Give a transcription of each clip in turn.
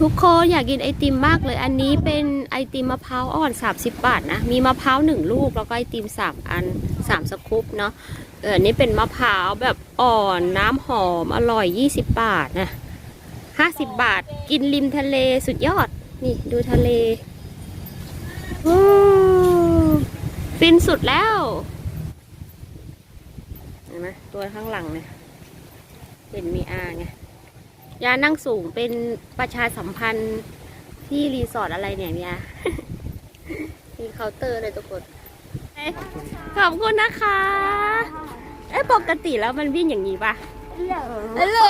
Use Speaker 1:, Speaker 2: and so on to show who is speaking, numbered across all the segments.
Speaker 1: ทุกคนอยากกินไอติมมากเลย อันนี้เป็นไอติมมะพร้าวอ่อน 30 บาทนะ มีมะพร้าวหนึ่งลูกแล้วก็ไอติม 3 อัน 3 สกู๊ปเนาะเออนี่เป็นมะพร้าวแบบอ่อนน้ำหอมอร่อย 20 บาทนะ50 บาทกินริมทะเลสุดยอด นี่ดูทะเลโอ้ฟินสุดแล้วเห็นไหมตัวข้างหลังเนี่ยเห็นมีอาไง ยานั่งสูงเป็นประชาสัมพันธ์ที่รีสอร์ทอะไรเนี่ยเนี่ยมีเคาน์เตอร์เลยทุกคนเอ๊ะขอบคุณนะคะเอ๊ะปกติแล้วมันวิ่งอย่างนี้ปะฮัลโหล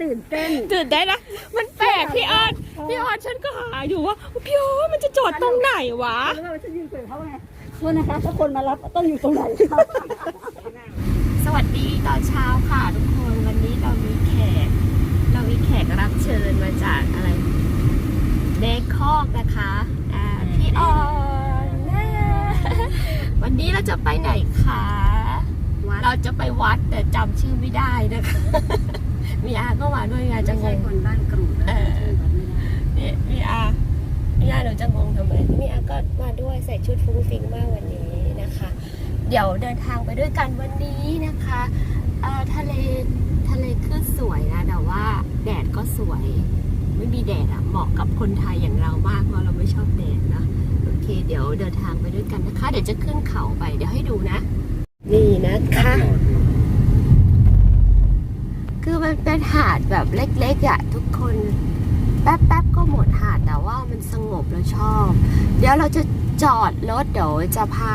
Speaker 2: ตื่นเต้น
Speaker 1: ตื่นได้นนะมันแปลกพี่ออนพี่ออนฉันก็หาอยู่ว่าพี่ออนมันจะจอดตรงไหนวะ
Speaker 2: แล้วเราจะยืนคุยกับเขาไงโทษนะคะถ้าคนมารับต้องอยู่ตรงไหนครับ
Speaker 1: สวัสดีตอนเช้าค่ะทุกคนวันนี้เรามีแขก เรามีแขกรับเชิญมาจากอะไรเบคอกนะคะอ่าพี่ออนนะวันนี้เราจะไปไหนคะเราจะไปวัด แต่จำชื่อไม่ได้นะคะมีอาก็มาด้วยไงจะง
Speaker 2: ใช่
Speaker 1: ง
Speaker 2: คนบ้านกรูดนะ
Speaker 1: เออนี่มีอามีอาหนูจะงงทำไมมีอาก็มาด้วยใส่ชุดฟุ้งฟิ้งมากวันนี้นะคะ เดี๋ยวเดินทางไปด้วยกันวันนี้นะคะเอ่อทะเลทะเลคลื่นสวยนะแต่ว่าแดดก็สวย ไม่มีแดดอะเหมาะกับคนไทยอย่างเรามากเพราะเราไม่ชอบแดดนะโอเค เดี๋ยวเดินทางไปด้วยกันนะคะ เดี๋ยวจะขึ้นเขาไปเดี๋ยวให้ดูนะ นี่นะคะ คือมันเป็นหา ดแบบเล็กๆอะทุกคนแป๊บๆก็หมดหาดแต่ว่ามันสงบแล้วชอบ เดี๋ยวเราจะจอดรถเดี๋ยวจะพา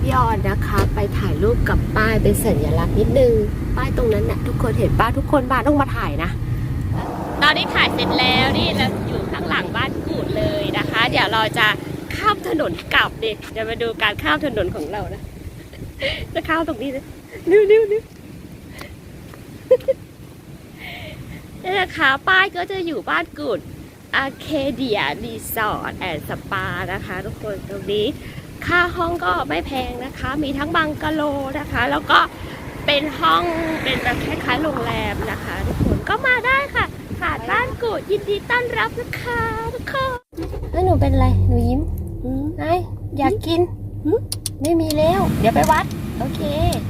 Speaker 1: พี่ออนนะคะ ไปถ่ายรูปกับป้ายเป็นสัญลักษณ์นิดนึง ป้ายตรงนั้นน่ะทุกคนเห็นป้าทุกคนมาต้องมาถ่ายนะ ตอนนี้ถ่ายเสร็จแล้วนี่เราอยู่ข้างหลังบ้านกูดเลยนะคะ เดี๋ยวเราจะข้ามถนนกลับดิเดี๋ยวมาดูการข้ามถนนของเรานะจะข้ามตรงนี้นะนิ้วนิ้วนิ้ว นี่นะคะ ป้ายก็จะอยู่บ้านกุดอาเคเดียรีสอร์ทแอนด์สปานะคะทุกคนตรงนี้ค่าห้องก็ไม่แพงนะคะ มีทั้งบังกะโลนะคะ แล้วก็เป็นห้องเป็นแบบคล้ายๆโรงแรมนะคะ ทุกคนก็มาได้ค่ะหาดบ้านกุดยินดีต้อนรับนะคะทุกคนแล้วหนูเป็นอะไรหนูยิ้มไออยากกิน ไม่มีแล้ว เดี๋ยวไปวัด โอเค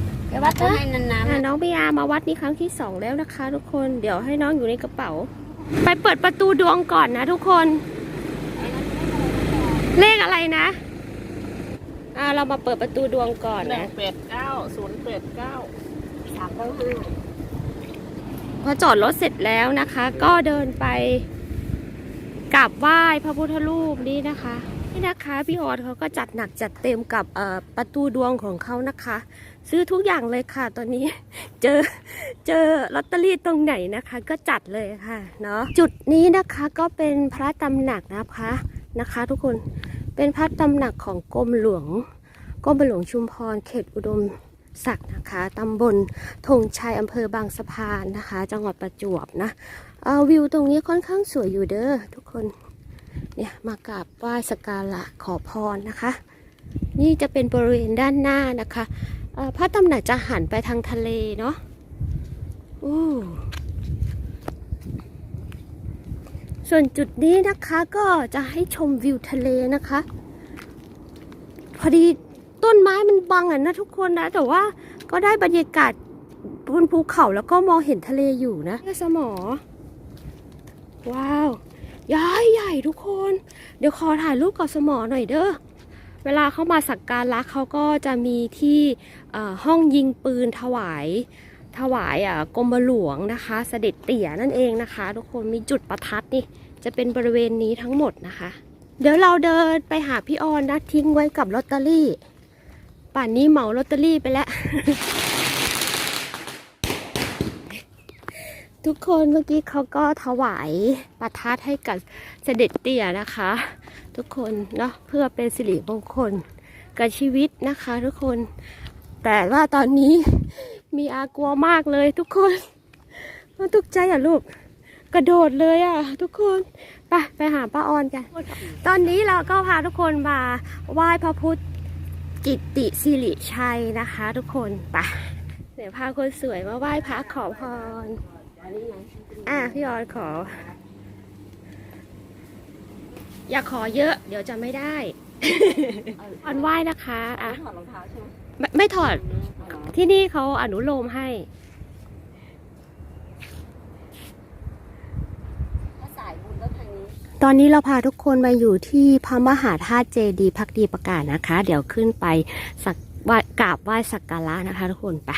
Speaker 1: ไป วัดนะ
Speaker 2: ให้นาน
Speaker 1: อะน้องพีอามาวัดนี้ครั้งที่สองแล้วนะคะ ทุกคนเดี๋ยวให้น้องอยู่ในกระเป๋า ไปเปิดประตูดวงก่อนนะ ทุกคน เลขอะไรนะอ่าเรามาเปิดประตูดวงก่อน
Speaker 3: หนึ่
Speaker 1: นะ
Speaker 3: งแปดเก้าศูนย์แปดเก้า
Speaker 2: ๆสามร้อยห้า
Speaker 1: พอจอดรถเสร็จแล้วนะคะ ก็เดินไปกราบไหว้พระพุทธรูปนี้นะคะ นี่นะคะพี่ออดเขาก็จัดหนักจัดเต็มกับประตูดวงของเขานะคะ ซื้อทุกอย่างเลยค่ะ ตอนนี้เจอเจอลอตเตอรี่ตรงไหนนะคะ ก็จัดเลยค่ะเนาะจุดนี้นะคะก็เป็นพระตำหนักนะคะนะคะ ทุกคนเป็นพระตำหนักของกรมหลวงกรมหลวงชุมพรเขตอุดมศักดิ์นะคะตำบลธงชัยอำเภอบางสะพานนะคะ จังหวัดประจวบนะวิวตรงนี้ค่อนข้างสวยอยู่เด้อทุกคน เนี่ยมากราบไหว้สักการะขอพรนะคะ นี่จะเป็นบริเวณด้านหน้านะคะเอ่อพระตำหนักจะหันไปทางทะเลเนาะอู้ส่วนจุดนี้นะคะก็จะให้ชมวิวทะเลนะคะ พอดีต้นไม้มันบังอะนะทุกคนนะ แต่ว่าก็ได้บรรยากาศบนภูเขาแล้วก็มองเห็นทะเลอยู่นะสมอ ว้าว ใหญ่ใหญ่ทุกคน เดี๋ยวขอถ่ายรูปกับสมอหน่อยเด้อเวลาเข้ามาสักการะเขาก็จะมีที่ห้องยิงปืนถวายถวายอะกรมหลวงนะคะ เสด็จเตี่ยนั่นเองนะคะ ทุกคนมีจุดประทัดนี่จะเป็นบริเวณนี้ทั้งหมดนะคะ เดี๋ยวเราเดินไปหาพี่ออนนะทิ้งไว้กับลอตเตอรี่ ป่านนี้เหมาลอตเตอรี่ไปแล้ว ทุกคนเมื่อกี้เขาก็ถวายประทัดให้กับเสด็จเตี่ยนะคะ ทุกคนเนาะเพื่อเป็นสิริมงคลกับชีวิตนะคะ ทุกคน แต่ว่าตอนนี้มีอากลัวมากเลยทุกคนมันตกใจอะลูกกระโดดเลยอะ ทุกคนไปไปหาป้าออนกัน ตอนนี้เราก็พาทุกคนมาไหว้พระพุทธกิตติสิริชัยนะคะ ทุกคนไปเดี๋ยวพาคนสวยมาไหว้พระขอพร
Speaker 2: อันนี้ไง
Speaker 1: อะพี่ออนขอ อย่าขอเยอะ เดี๋ยวจะไม่ได้ออนไหว้นะคะอะ
Speaker 2: ถอดรองเท้าใช่ไหม
Speaker 1: ไม่ไม่ถอด
Speaker 2: อ๋อ
Speaker 1: ที่นี่เขาอนุโลมให้
Speaker 2: ถ้าสายบุญก็ทางนี้
Speaker 1: ตอนนี้เราพาทุกคนมาอยู่ที่พระมหาธาตุเจดีย์พักดีประกาศนะคะ เดี๋ยวขึ้นไปสักไหว้กราบไหว้สักการะนะคะทุกคนไป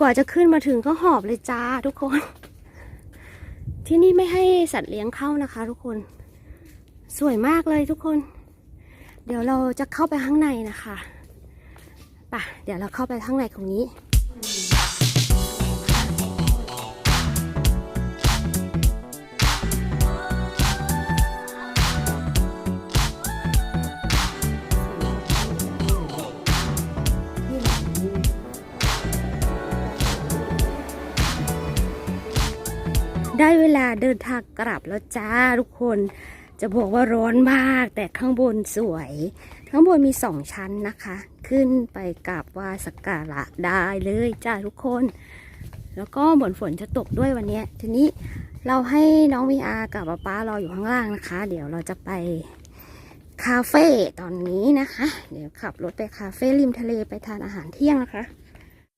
Speaker 1: กว่าจะขึ้นมาถึงก็หอบเลยจ้าทุกคน ที่นี่ไม่ให้สัตว์เลี้ยงเข้านะคะ ทุกคน สวยมากเลยทุกคน เดี๋ยวเราจะเข้าไปข้างในนะคะป่ะเดี๋ยวเราเข้าไปข้างในตรงนี้ ได้เวลาเดินทางกลับแล้วจ้าทุกคน จะบอกว่าร้อนมาก แต่ข้างบนสวย ข้างบนมีสองชั้นนะคะ ขึ้นไปกราบว่าสักการะได้เลยจ้าทุกคน แล้วก็เหมือนฝนจะตกด้วยวันนี้ทีนี้เราให้น้องมีอากับป๊าป๊ารออยู่ข้างล่างนะคะ เดี๋ยวเราจะไปคาเฟ่ตอนนี้นะคะ เดี๋ยวขับรถไปคาเฟ่ริมทะเลไปทานอาหารเที่ยงนะคะ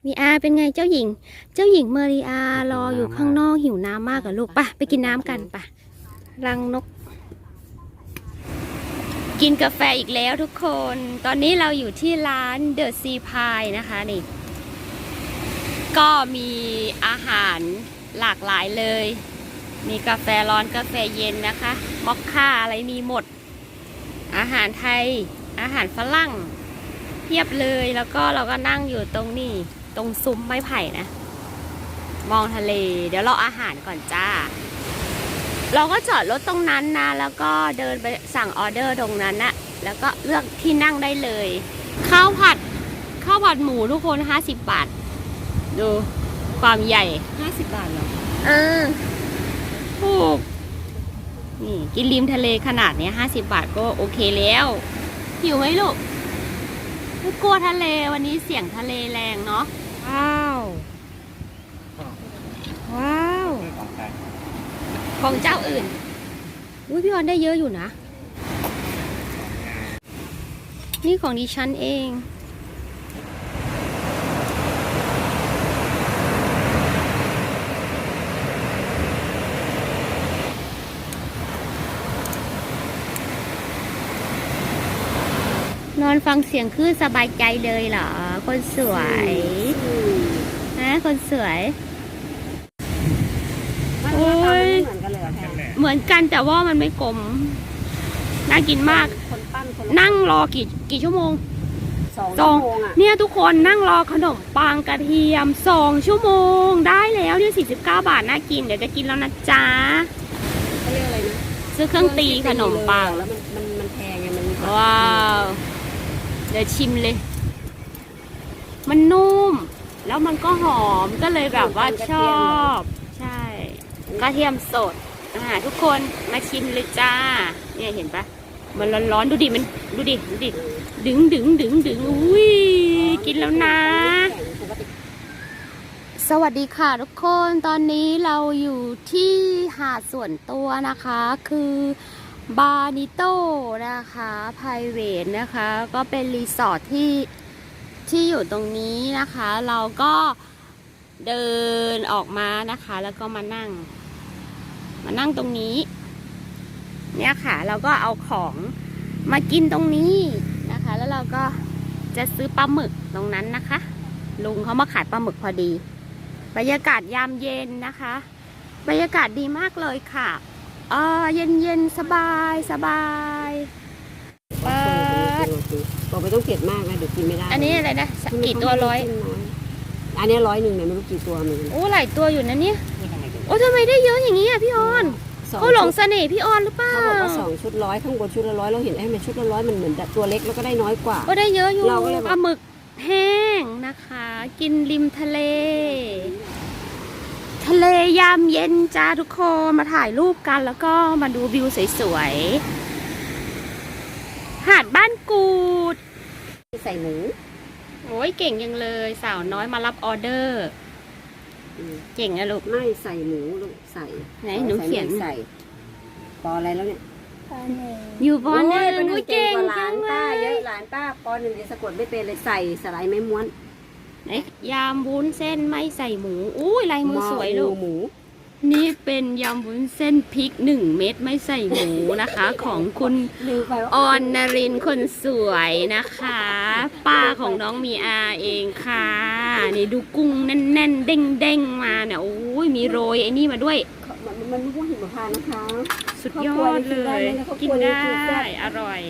Speaker 1: มีอาเป็นไงเจ้าหญิง เจ้าหญิงเมอริอารออยู่ข้างนอกหิวน้ำมากกับลูกไปะไปกินน้ำกันไปะรังนก กินกาแฟอีกแล้วทุกคน ตอนนี้เราอยู่ที่ร้านเดอะซีพายนะคะนี่ ก็มีอาหารหลากหลายเลย มีกาแฟร้อนกาแฟเย็นนะคะมอคค่าอะไรมีหมด อาหารไทย อาหารฝรั่ง เทียบเลยแล้วก็เราก็นั่งอยู่ตรงนี้ตรงซุ้มไม้ไผ่นะ มองทะเล เดี๋ยวเราอาหารก่อนจ้า เราก็จอดรถตรงนั้นนะ แล้วก็เดินไปสั่งออเดอร์ตรงนั้นนะแล้วก็เลือกที่นั่งได้เลยข้าวผัดข้าวผัดหมูทุกคนห้าสิบบาท ดูความใหญ่
Speaker 2: ห้าสิบบาทเหรอ
Speaker 1: เออถูกนี่กินริมทะเลขนาดเนี้ยห้าสิบาทก็โอเคแล้วหิวไหมลูก ไม่กลัวทะเลวันนี้เสียงทะเลแรงเนาะว้าว ว้าวของเจ้าอื่น อุ้ยพี่ออนได้เยอะอยู่นะ นี่ของดิฉันเอง อนฟังเสียงคลื่นสบายใจเลยเหรอ คนสวยนะคนสวย
Speaker 2: ไม่
Speaker 1: โอ้
Speaker 2: ไม่
Speaker 1: ย
Speaker 2: เหมือนกันเลยเหรอแพร
Speaker 1: เหมือนกันแต่ว่ามันไม่กลม น่ากินมาก
Speaker 2: คนปั้นคนละ
Speaker 1: นั่งรอกี่กี่ชั่วโมง
Speaker 2: สอง
Speaker 1: ส
Speaker 2: ชั่
Speaker 1: อ
Speaker 2: ว
Speaker 1: ง
Speaker 2: โมงอะ
Speaker 1: เนี่ยทุกคนนั่งรอขนมปังกระเทียมสองชั่วโมง ได้แล้วเนี่ย49บาทน่ากินเดี๋ยวจะกินแล้วนะจ๊ะ
Speaker 2: เขาเรียกอะไรนะ
Speaker 1: ซื้อเครื่องตีขนมปัง
Speaker 2: แล้วมันมันมันแพงไงมันมี
Speaker 1: ว้าว เดี๋ยวชิมเลย มันนุ่ม แล้วมันก็หอมก็เลยแบบว่าชอบ ใช่กระเทียมสดอ่าทุกคนมาชิมเลยจ้า เนี่ยเห็นปะมันร้อนๆดูดิมันดูดิดูดิดึงดึงดึงดึงอุ้ยกินแล้วนะ สวัสดีค่ะทุกคนตอนนี้เราอยู่ที่หาดส่วนตัวนะคะ คือ บานิโตนะคะไพรเวทนะคะ ก็เป็นรีสอร์ทที่ที่อยู่ตรงนี้นะคะ เราก็เดินออกมานะคะ แล้วก็มานั่ง มานั่งตรงนี้ เนี่ยค่ะ เราก็เอาของมากินตรงนี้นะคะ แล้วเราก็จะซื้อปลาหมึกตรงนั้นนะคะ ลุงเขามาขายปลาหมึกพอดี บรรยากาศยามเย็นนะคะ บรรยากาศดีมากเลยค่ะ ออเย็นเย็นๆสบายสบายเปิด
Speaker 2: บอกไม่ต้องเผ็ดมากนะเดี๋ยวกินไม่ได้
Speaker 1: อันนี้อะไรนะสกี่ตัวร้อย
Speaker 2: อันนี้ร้อยหนึ่งเนี่ยไม่รู้กี่ตัวเหมือนกัน
Speaker 1: โอ้หลายตัวอยู่นะเนี่ยโอ้ทำไมได้เยอะอย่างนี้อะพี่ออน
Speaker 2: สอง
Speaker 1: เขาหลงเสน่ห์พี่ออนหรือเปล่า
Speaker 2: เขาบอกว่าสองชุดร้อยข้างบนชุดละร้อยเราเห็นไอ้มันชุดละร้อยมันเหมือนตัวเล็กแล้วก็ได้น้อยกว่า
Speaker 1: ก็ได้เยอะอยู่
Speaker 2: เราก็เลยแบบ
Speaker 1: ปลาหมึกแห้งนะคะ กินริมทะเล ทะเลยามเย็นจ้าทุกคนมาถ่ายรูปกันแล้วก็มาดูวิวสวยๆ หาดบ้านกูด
Speaker 2: ใส่หมู
Speaker 1: โอ้ยเก่งยังเลย สาวน้อยมารับออเดอร์
Speaker 2: อืม
Speaker 1: เก่งอะลูก
Speaker 2: ไม่ใส่หมูลูกใส่
Speaker 1: ไหนหนูเขียน
Speaker 2: ใส่ปออะไรแล้วเนี่ย
Speaker 1: อยู่บน
Speaker 2: โอ้
Speaker 1: นึ
Speaker 2: ย
Speaker 1: ง
Speaker 2: เป็น
Speaker 1: อุ้ย
Speaker 2: เก่
Speaker 1: เก่
Speaker 2: ง
Speaker 1: ง
Speaker 2: กว่าหลา
Speaker 1: จั
Speaker 2: น
Speaker 1: งเล
Speaker 2: ป้าเยอะ
Speaker 1: ย
Speaker 2: หลานป้าปอหนึ่งเดียวสะกดไม่เป็นเลยใส่สไลด์ไม่ม้วน
Speaker 1: ไหนยำวุ้นเส้นไม่ใส่หมูอุ้ยลายมือสวยลูก
Speaker 2: หมู
Speaker 1: นี่เป็นยำวุ้นเส้นพริกหนึ่งเม็ดไม่ใส่หมูนะคะ ของคุณ
Speaker 2: ลืมไปว่า
Speaker 1: ออนนรินทร์คนสวยนะคะ ป้าของน้องมีอาเองค่ะ นี่ดูกุ้งแน่นๆ เด้งๆมาเนี่ยโอ้ยมีโรยไอ้นี่มาด้วย
Speaker 2: มันมันไม่ว่าหิมพานต์นะคะ
Speaker 1: สุดยอดเลย กินได้ อร่อย